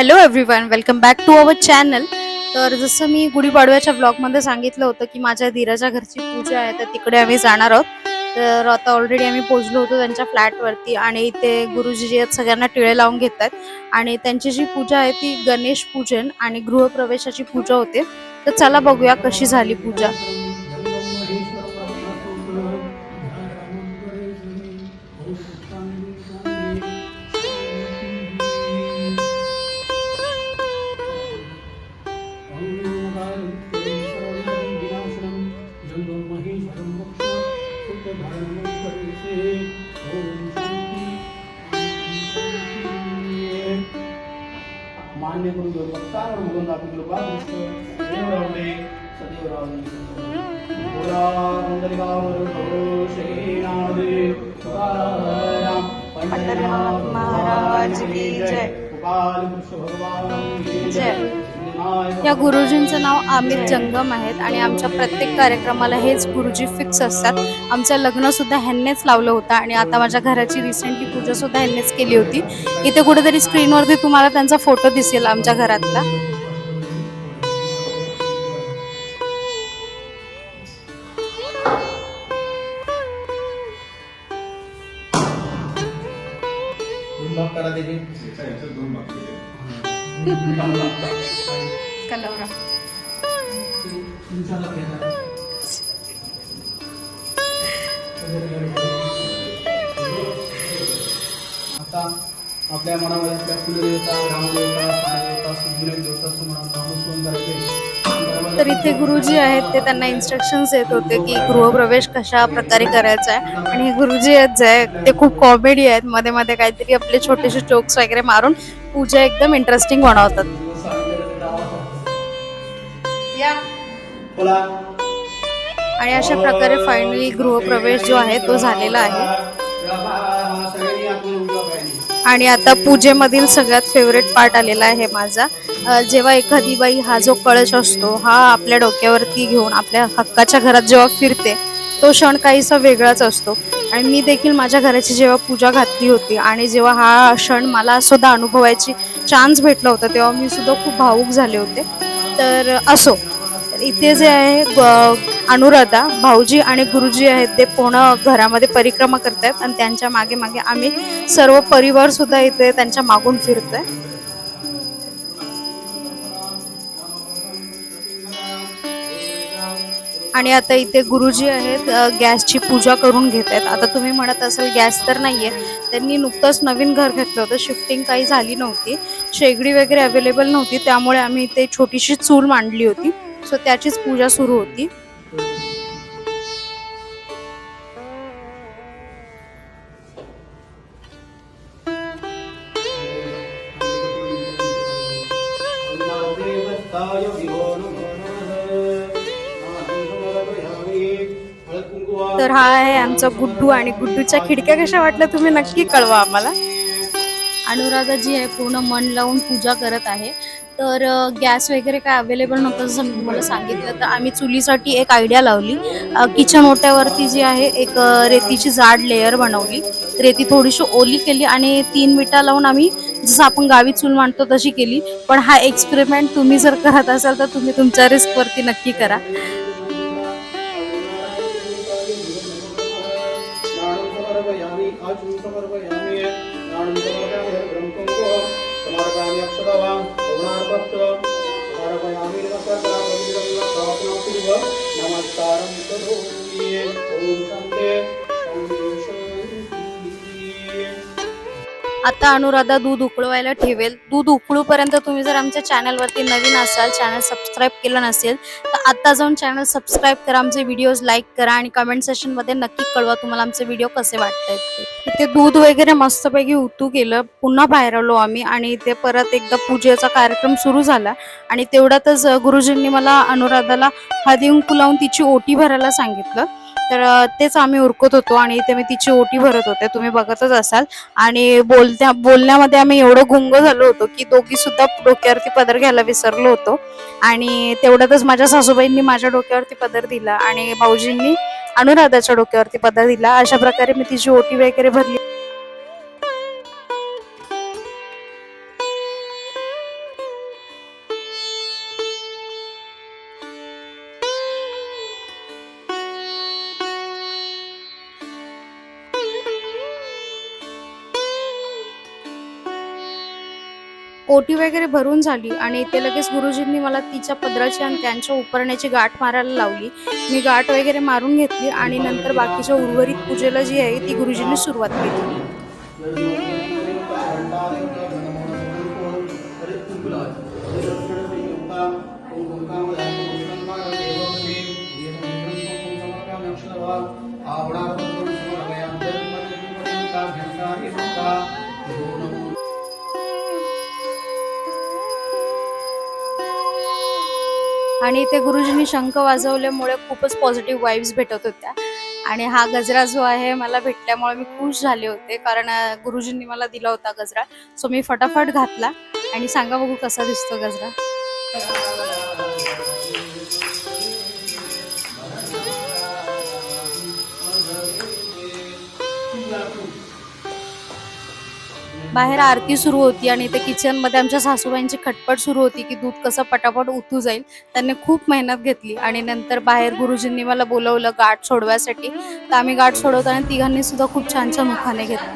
Hello everyone welcome back to our channel तर जसं मी गुढीपाडव्याच्या ब्लॉगमध्ये सांगितलं होतं की माझ्या धीराच्या घरची पूजा आहे तर तिकडे आम्ही जाणार आहोत. तर आता ऑलरेडी आम्ही पोचलो होतो त्यांच्या फ्लॅटवरती आणि इथे गुरुजी जे आहेत सगळ्यांना टिळे लावून घेत आहेत आणि त्यांची जी पूजा आहे ती गणेश पूजन आणि गृहप्रवेशाची पूजा होते. तर चला बघूया कशी झाली पूजा. सदैव रावले बोला कुंडलिकावरून श्रीनाथदेव तुकाराम पंढरीनाथ महाराज की जय गोपाल कृष्ण भगवान की जय. या गुरुजींचं नाव अमित जंगम आहेत आणि आमच्या प्रत्येक कार्यक्रमाला हेच गुरुजी फिक्स असतात. आमचं लग्नसुद्धा ह्यांनीच लावलं होतं आणि आता माझ्या घराची रिसेंटली पूजासुद्धा ह्यांनीच केली होती. इथे कुठेतरी स्क्रीनवरती तुम्हाला त्यांचा फोटो दिसेल आमच्या घरातला. दोन कलवरा. आता आपल्या मनामध्ये आपल्या कुलदेवता रामदेवता देवता सुज्ञ देवता सुमना नामस्मरण केली तर इथे गुरुजी आहेत ते त्यांना इन्स्ट्रक्शन्स देत होते की गृहप्रवेश कशा प्रकारे करायचा आहे. आणि हे गुरुजी आहेत जे ते खूप कॉमेडी आहेत. मध्ये मध्ये काहीतरी आपले छोटेसे जोक्स वगैरे मारून पूजा एकदम इंटरेस्टिंग बनवतात. आणि अशा प्रकारे फायनली गृहप्रवेश जो आहे तो झालेला आहे. आणि आता पूजेमधील सगळ्यात फेवरेट पार्ट आलेला आहे माझा. जेव्हा एखादी बाई हा जो कळश असतो हा आपल्या डोक्यावरती घेऊन आपल्या हक्काच्या घरात जेव्हा फिरते तो क्षण काहीसा वेगळाच असतो. आणि मी देखील माझ्या घराची जेव्हा पूजा घातली होती आणि जेव्हा हा क्षण मला सुद्धा अनुभवायची चान्स भेटला होता तेव्हा मी सुद्धा खूप भावूक झाले होते. तर असो इथे जे आहे अनुराधा भाऊजी आणि गुरुजी आहेत ते पूर्ण घरामध्ये परिक्रमा करतायत आणि त्यांच्या मागे मागे आम्ही सर्व परिवार सुद्धा इथे त्यांच्या मागून फिरतोय. आणि आता इथे गुरुजी आहेत गॅसची पूजा करून घेत आहेत आता तुम्ही म्हणत असाल गॅस तर नाही आहे त्यांनी नुकतंच नवीन घर घेतलं होतं. शिफ्टिंग काही झाली नव्हती. शेगडी वगैरे अवेलेबल नव्हती. त्यामुळे आम्ही इथे छोटीशी चूल मांडली होती. सो त्याचीच पूजा सुरू होती. देवस्ताय तर हा आहे आमचा गुड्डू आणि गुड्डूच्या खिडक्या कशा वाटल्या तुम्ही नक्की कळवा आम्हाला. अनुराधा जी आहे पूर्ण मन लावून पूजा करत आहे. तर गॅस वगैरे काय अवेलेबल नव्हतं जसं मी तुम्हाला सांगितलं. तर आम्ही चुलीसाठी एक आयडिया लावली. किचन ओट्यावरती जी आहे एक रेतीची जाड लेअर बनवली. रेती थोडीशी ओली केली आणि तीन विटा लावून आम्ही जसं आपण गावी चूल मांडतो तशी केली. पण हा एक्सपेरिमेंट तुम्ही जर करत असाल तर तुम्ही तुमच्या रिस्कवरती नक्की करा. 그리스도의 보상대 आता अनुराधा दूध उकळवायला ठेवेल. दूध उकळूपर्यंत तुम्ही जर आमच्या चॅनलवरती नवीन असाल चॅनल सबस्क्राईब केलं नसेल तर आता जाऊन चॅनल सबस्क्राईब करा आमचे व्हिडिओज लाईक करा आणि कमेंट सेशनमध्ये नक्की कळवा तुम्हाला आमचे व्हिडिओ कसे वाटत आहेत ते दूध वगैरे मस्तपैकी उतू केलं पुन्हा बाहेर आलो आम्ही आणि ते परत एकदा पूजेचा कार्यक्रम सुरू झाला. आणि तेवढ्यातच गुरुजींनी मला अनुराधाला हळदी कुंकू लावून तिची ओटी भरायला सांगितलं. तर तेच आम्ही उरकत होतो आणि इथे मी तिची ओटी भरत होते. तुम्ही बघतच असाल. आणि बोलत्या बोलण्यामध्ये आम्ही एवढं गुंग झालो होतो की दोघी सुद्धा डोक्यावरती पदर घ्यायला विसरलो होतो. आणि तेवढ्यातच माझ्या सासूबाईंनी माझ्या डोक्यावरती पदर दिला आणि भाऊजींनी अनुराधाच्या डोक्यावरती पदर दिला. अशा प्रकारे मी तिची ओटी वगैरे भरली. ओटी वगैरे भरून झाली आणि ते लगेच गुरुजींनी मला तिच्या पदराची आणि त्यांच्या उपरण्याची गाठ मारायला लावली. मी गाठ वगैरे मारून घेतली आणि नंतर बाकीच्या उर्वरित पूजेला जी आहे ती गुरुजींनी सुरुवात केली. आणि इथे गुरुजींनी शंख वाजवल्यामुळे खूपच पॉझिटिव्ह वाईब्स भेटत होत्या. आणि हा गजरा जो आहे मला भेटल्यामुळे मी खुश झाले होते कारण गुरुजींनी मला दिला होता गजरा. सो मी फटाफट घातला. आणि सांगा बघू कसा दिसतो गजरा. बाहेर आरती सुरू होती आणि इथे किचनमध्ये आमच्या सासूबाईंची खटपट सुरू होती की दूध कसं पटापट उतू जाईल त्यांनी खूप मेहनत घेतली. आणि नंतर बाहेर गुरुजींनी मला बोलवलं गाठ सोडवायसाठी. तर आम्ही गाठ सोडवताना तिघांनी सुद्धा खूप छान छान मुखाने घेतलं.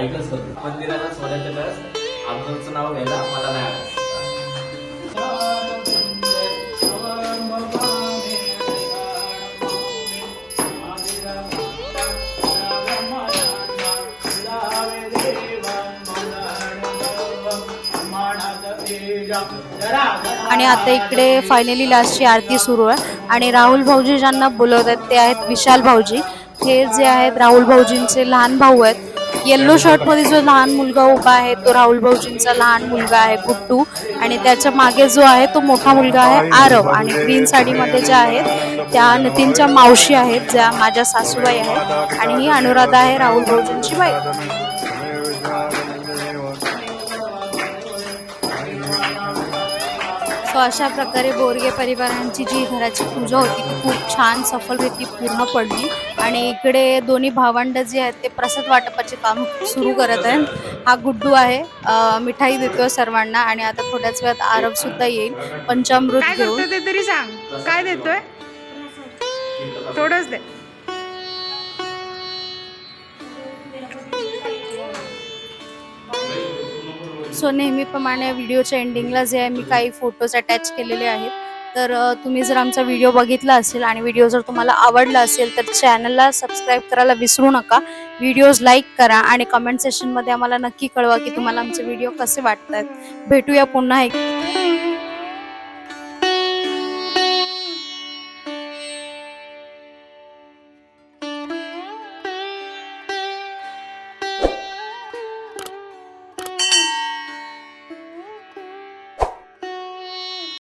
ऐकलंच नितीन रावांचं नाव घेतलं ऐकता मंदिराला सोन्याच्या वेळेस आमचं नाव घ्यायला मला नाही आलं. आणि आता इकडे फायनली लास्टची आरती सुरू आहे. आणि राहुल भाऊजी ज्यांना बोलवत आहेत ते आहेत विशाल भाऊजी. हे जे आहेत राहुल भाऊजींचे लहान भाऊ आहेत. येल्लो शर्टमध्ये जो लहान मुलगा उभा आहे तो राहुल भाऊजींचा लहान मुलगा आहे गुट्टू आणि त्याच्यामागे जो आहे तो मोठा मुलगा आहे आरव. आणि ग्रीन साडीमध्ये ज्या आहेत त्या नितीनच्या मावशी आहेत ज्या माझ्या सासूबाई आहेत. आणि ही अनुराधा आहे राहुल भाऊजींची बाई. सो अशा प्रकारे बोरगे परिवारांची जी घराची पूजा होती ती खूप छान सफलरिती पूर्ण पडली. आणि इकडे दोन्ही भावंड जे आहेत ते प्रसाद वाटपाचे काम सुरू करत आहेत. हा गुड्डू आहे. मिठाई देतोय सर्वांना आणि आता थोड्याच वेळात आरव सुद्धा येईल. पंचामृत घेऊन. तरी सांग. काय देतोय? थोडंच दे. सो नेहमीप्रमाणे व्हिडिओच्या एंडिंगला जे आहे मी काही फोटोज अटॅच केलेले आहेत. तर तुम्ही जर आमचा व्हिडिओ बघितला असेल आणि व्हिडिओ जर तुम्हाला आवडला असेल तर चॅनलला सबस्क्राईब करायला विसरू नका. व्हिडिओज लाईक करा आणि कमेंट सेशनमध्ये आम्हाला नक्की कळवा की तुम्हाला आमचे व्हिडिओ कसे वाटत आहेत भेटूया पुन्हा एक.